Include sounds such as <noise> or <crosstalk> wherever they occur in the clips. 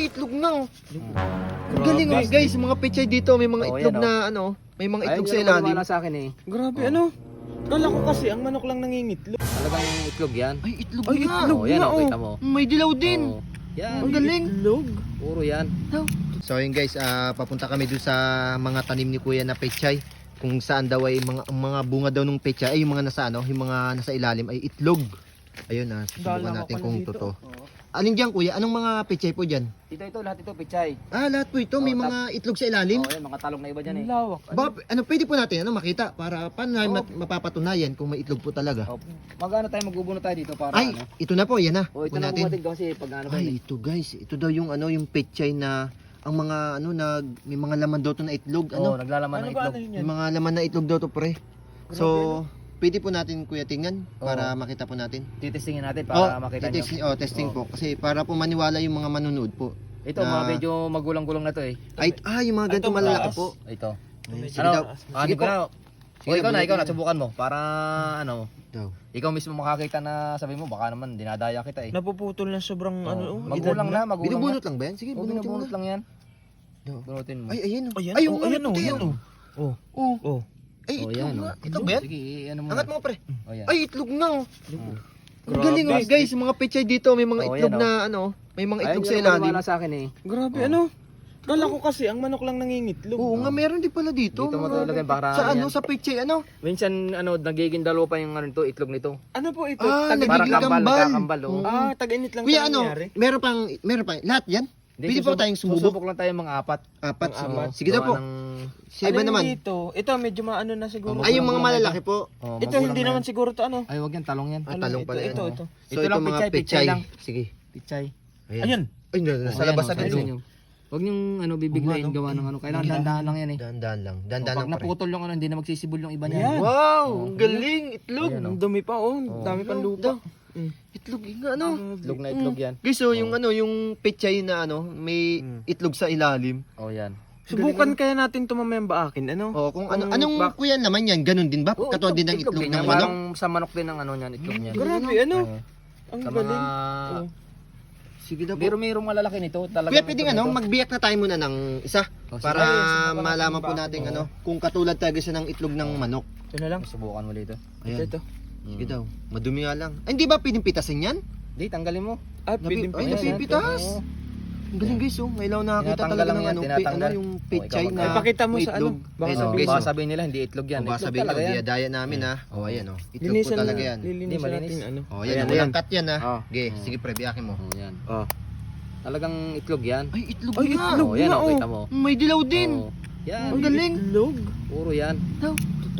Ay, itlog na oh. Ang galing oh, guys, mga pechay dito, may mga Oh, itlog yan, na ano, may mga itlog sa ilalim. maniwala sa akin eh. Grabe, ano? Kala ko kasi ang manok lang nangingitlog. Talagang itlog yan. Ay, itlog Ay, nga. itlog Oh, yan nga, oh, oh. kita mo. May dilaw din. Oh, yan. Ang galing. Itlog? Puro yan. So ayun guys, ah, papunta kami doon sa mga tanim ni Kuya na pechay. Kung saan daw ay mga ang mga bunga daw ng pechay, ay yung mga nasa ano, yung mga nasa ilalim ay itlog. Ayun na, susubukan natin kung pala dito. Alin diyan Kuya? Anong mga pechay po diyan? Ito, ito, lahat ito, pichay. Ah, lahat po ito, may Oh, mga itlog sa ilalim. Oh, yan, mga talong na iba dyan eh. Lawak. Ba, ano pwede po natin ano makita para paano namin mat- mapapatunayan kung may itlog po talaga. Oh, magano tayo, magbubuno tayo dito para Ay, ano. ito na po, yan na. Oh, ito Po na natin. kasi pag ano ba Ay, eh. ito guys, ito daw yung ano, yung pechay na ang mga ano nag may mga laman daw to na itlog, Oh, ano? naglalaman Ano ng ba itlog. ano yun May yan? mga laman na itlog daw to pre. So, pwede po natin kuya tingnan para makita po natin. Titestingin natin para oh, makita nyo. testing, oh, testing Oh. po kasi para po maniwala yung mga manonood po. Ito, na- mga medyo magulang-gulang na to eh. Ay, ah, yung mga ganito Ito, malalaki mataas. po. Ito. Ay, sige Ano? daw. Ah, Sige di ko po. na. Sige O, ikaw na, ikaw na, subukan mo. Para ano, Daw. ikaw mismo makakita na sabi mo, baka naman dinadaya kita eh. Napuputol na sobrang ano, Oh, oh, magulang na, magulang na. Binubunot lang ba yan? Sige, Oh, bunutin mo binubunot na. lang yan. Daw. Bunutin mo. Ay, ayun. oh. Ayan, Ay, oh, yung ayan, oh, puti, yan, oh. oh. Oh, Oh. oh. Ay, Oh, itlog yan, nga. oh. Itlog ba yan? Sige, ano mo. Angat mo pre. Oh, yan. Ay, itlog na oh. Mm. Ang galing oh, guys, mga pechay dito, may mga Oh, itlog yan, oh. na ano, may mga itlog sa ilalim. maniwala sa akin eh. Grabe, Oh. ano? Kala ko kasi ang manok lang nangingitlog. Oo nga, meron din pala dito. Dito mo mga- talaga para Sa ano, yan. sa pechay, ano? Minsan ano nagiging dalawa pa yung ano nito, itlog nito. Ano po ito? Ah, Tag- nagiging Parang kambal, kambal. nagkakambal, oh. Oo. ah, tag-init lang Kuya, tayo ano, nangyari. meron pang, meron pang, lahat yan? Hindi, Pwede po susubok- tayong sumubok? Susubok lang tayo mga apat. Apat. Ang apat. Sige daw po. Gawa ng- Si iba Alin naman. dito? Ito, medyo maano na siguro. Ay, yung mga na malalaki po. Oh, Ito, magulang hindi na naman yan. siguro to ano. Ay, wag yan, talong yan. Ah, Ano, talong ito, pala yan. ito, oh. ito. So, Ito ito, lang, mga pechay, pechay. pechay lang. Sige. Pichay. Ayan. Ay, no, Oh, nasa labas oh, agad sa yun. inyo. Wag niyong ano bibiglayin gawa ng ano. Kailangan dahan-dahan lang yan eh. Dahan-dahan lang. Oh, Dahan-dahan pag lang pare. naputol yung ano, hindi na magsisibol yung iba Ayan. niya. Wow, ang galing. Itlog. Oh. Ang dumi pa, oh. Ang dami pang lupa. Mm. Itlog, yung ano. Itlog na itlog yan. Guys, so yung ano, yung pechay na ano, may Mm. itlog sa ilalim. Oh, yan. Subukan kaya natin tumamaya baakin, ano? Oh, kung ano Kung anong bak- kuya naman yan, ganun din ba? Oh, Katulad din ng itlog ng yan. manok. Parang sa manok din ang ano niyan, itlog niyan. Grabe, ano? Oo. Ang Sa galing. mga... Oh. Sige daw po. Pero mayroong malalaki nito. Talaga Kuya, pwedeng ano, magbiyak na tayo muna ng isa Oh, sige. para Ay, malaman po ba? natin Oo. ano, kung katulad talaga siya ng itlog ng manok. Ito na lang. Subukan mo dito. Ito, Ayan. ito. Sige daw. Madumi nga lang. Ay, hindi ba pwedeng pitasin yan? Di, tanggalin mo. Ah, Nabi- pwedeng ay, pwede. napipitas. Oo. Ang galing guys, oh. Ngayon nakakita Tinatanggal talaga lang ng yan, ano, pi, ano tinatanggal. yung Oh, pechay ikaw na mag- Ipakita mo sa ano, itlog. baka Ayun, Oh, oh, sabihin guys, baka oh. sabihin nila hindi itlog yan. Oh, baka Itlog sabihin, talaga oh, yan. diyadaya namin ha. Oh, ayan oh. Itlog po Linisan talaga na, yan. Hindi, lilinisan malinis. natin, ano. Oh, Ayan, yan. ayan. Walang cut yan ha. Oh. Okay, Oh. sige pre, biyakin mo. Oh, yan. Oh. Talagang itlog yan. Ay, itlog Ay, nga. itlog Oh, yan nga, oh, oh. kita mo. May dilaw din. Oh. Yan. Ang galing. Itlog. Puro yan.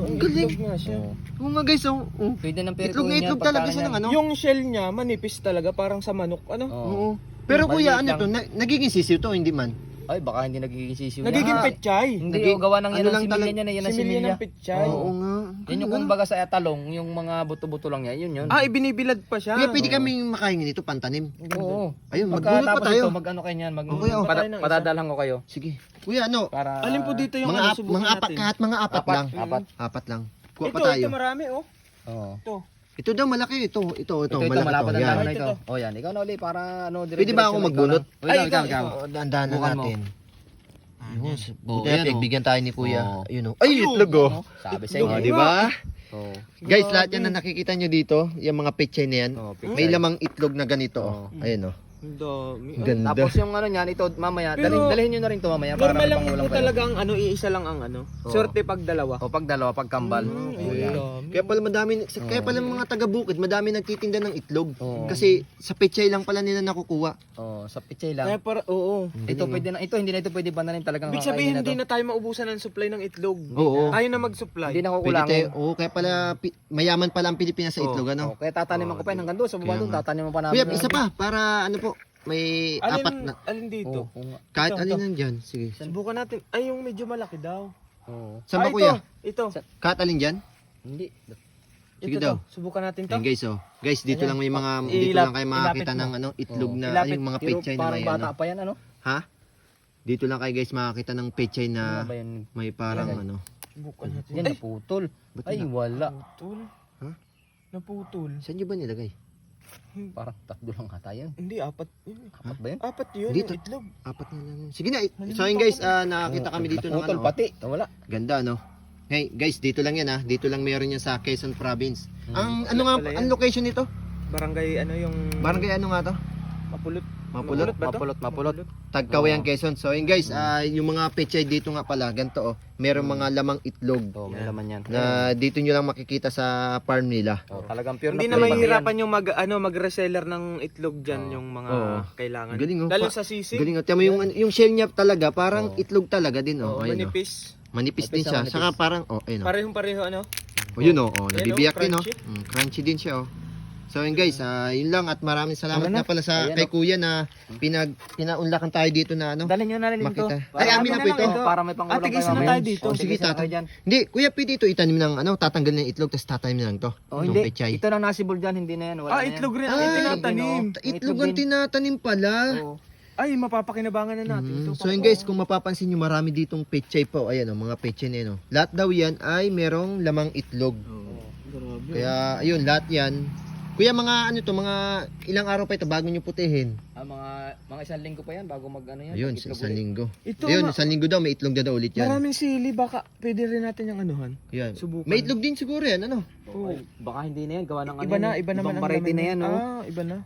Ang galing. itlog nga siya. Oh. Oo nga guys, oh. oh. Pwede ng Itlog na itlog talaga siya ng ano. Yung shell niya, manipis talaga, parang sa manok, ano? Oo. Oo. Pero kuya, ano to? Na, nagiging sisiw to, hindi man. Ay, baka hindi nagiging sisiw yan. Nagiging pechay. Hindi, oh, gawa ng ano yan lang ang similya talag- niyan eh. Yan ang Similya similya. ng pechay. Oo nga. Yan yung kumbaga sa talong, yung mga buto-buto lang yan, yun yun. Ah, ibinibilad pa siya. Kuya, pwede kaming makain nito, pantanim. Oo. Ayun, magbunot pa tayo. ito, mag-ano kayo niyan, mag Okay, oh. pata- Patay ng isa. patadalang ko kayo. Sige. Kuya, ano? Para Alin po dito yung Mga, ano, ap, subukan mga apat, natin? kahit mga apat, Apat, lang. apat. Apat lang. Kuha Ito, pa tayo. ito marami, oh. Oo. Ito. Ito daw malaki ito. Ito, ito, Ito, ito, malaki malapad ang na Ito. Oh, yan. Ikaw na ulit para ano, Pwede ba ako magbunot? Ay, Ay, ikaw, ikaw. Oh, na Bukan mo. natin. Ah, Ayun, buti Oh, na yan, pagbigyan tayo ni kuya. Oo. Ayun oh. Ay, itlog oh. Ano? Sabi sa Oh, inyo. di ba? Oo. Guys, lahat yan na nakikita nyo dito, yung mga pechay na yan, Oo, may lamang itlog na ganito. Oo. Oh. Ayun oh. Ang dami. Ang Ganda. Tapos yung ano niyan, ito mamaya, Pero- dalhin, dalhin nyo na rin to mamaya para Normal lang po talaga ang ano, iisa lang ang ano. Oo. Sorte pag dalawa. O pag dalawa, pag kambal. Mm, Oo, yan. Kaya pala madami, sa- kaya pala mga taga-bukid, madami nagtitinda ng itlog. Oo. Kasi sa pechay lang pala nila nakukuha. Oh, sa pichay Kaya lang. para, oo. Ito pwede na, ito hindi na ito pwede bananin talagang Ibig sabihin, hindi na tayo maubusan ng supply ng itlog. Oo. Ayaw na mag-supply. Hindi na Pwede kukulangin. tayo, oo, kaya pala pi- mayaman pala ang Pilipinas sa itlog, ano? Oh, kaya tataniman ko pa yan hanggang doon sa baba Kaya doon, tataniman pa namin. Kuya, isa pa, para ano po, may Alin, apat na. alin dito? Oo, oo. Kahit Ito, alin ito. nandyan, sige. Subukan natin. Ay, yung medyo malaki daw. Oo. Saan ba Ah, kuya? Ito. Sa- Kahit alin dyan? Hindi. Sige ito daw. to. Subukan natin to. Ayan guys, oh. Guys, dito Ayan. lang may mga, Oh, dito ilap- lang kayo makakita ilapit mo. ng ano, itlog na, Ilapit. yung mga Pero pechay na parang may bata ano. pa yan, ano? Ha? Dito lang kayo guys makakita ng pechay Ano na ba yan? may parang Yan. ano. Subukan natin. Yan, Ay, naputol. Ba't Ay, wala. naputol. Ha? Naputol. Saan nyo ba nilagay? <laughs> Parang tatlo lang ata yun. Hindi, apat. Yun. Apat ba yun? Apat yun, Dito. yung itlog. Apat na lang. yun. Sige na. So yun guys, ah, nakakita kami dito ng Naputol ano. pati. Wala. Ganda no. Hey guys, dito lang yan ha. Dito lang meron yan sa Quezon Province. Ang ano nga yan. ang location nito? Barangay, ano yung... Barangay ano nga to? Mapulot. Mapulot. Mapulot, mapulot. Tagkawayan Quezon. So yun guys, ah, yung mga pechay dito nga pala, ganito oh. Meron mga lamang itlog Oh, may laman yan. na dito nyo lang makikita sa farm nila. Oh, talagang pure Hindi na na flavor mahihirapan yung mag ano mag-reseller ng itlog diyan Oo. yung mga Oo. kailangan. Galing, oh. Lalo Pa- sa sisig. Galing oh. Tiyan mo yung, yung shell niya talaga, parang Oo. itlog talaga din oh. Oh, Ayun, oh. manipis. Manipis Manipis din siya. manipis. Saka parang, oh, ayun oh. Parehong pareho ano. Oh, yun oh, oh oh, nabibiyak din oh. crunchy. Mm, crunchy din siya oh. So yun guys, ah, yun lang at maraming salamat Ano na na? pala sa Ayan, kay Kuya na pinag pinaunlakan tayo dito na ano. Dalhin niyo na rin ito. Makita. Ay, amin na po ito. Oh, para may pangulam Ate, gisa na mamaya. tayo dito. Oh, Sige, dyan. Hindi, Kuya P dito itanim ng ano, tatanggal na yung itlog tapos tatanim na lang to. Oh, hindi. pechay. Ito na nasibol dyan, hindi na yan. Wala Ah, na yan. itlog rin. Ah, Ah, itlog itinatanim. din, Itlog ang tinatanim pala. Oo. Ay, mapapakinabangan na natin Mm, ito. So yun guys, kung mapapansin nyo marami ditong pechay po. Ayan oh, mga pechay na yun oh. Lahat daw yan ay merong lamang itlog. Grabe. Kaya ayun, lahat yan. Kuya mga ano to, mga ilang araw pa ito bago nyo putihin. Ah, mga mga isang linggo pa yan bago mag ano yan. Ayun, sa isang ulit. linggo. Ito, Ayun, ma- isang linggo daw may itlog na daw ulit yan. maraming sili. Baka pwede rin natin yung anuhan. Yan. Subukan. May itlog din siguro yan, ano? Oh, ay, baka hindi na yan, gawa ng ano Iba na, yan, iba naman ibang ang variety laman na yan, niya. oh. Ah, iba na.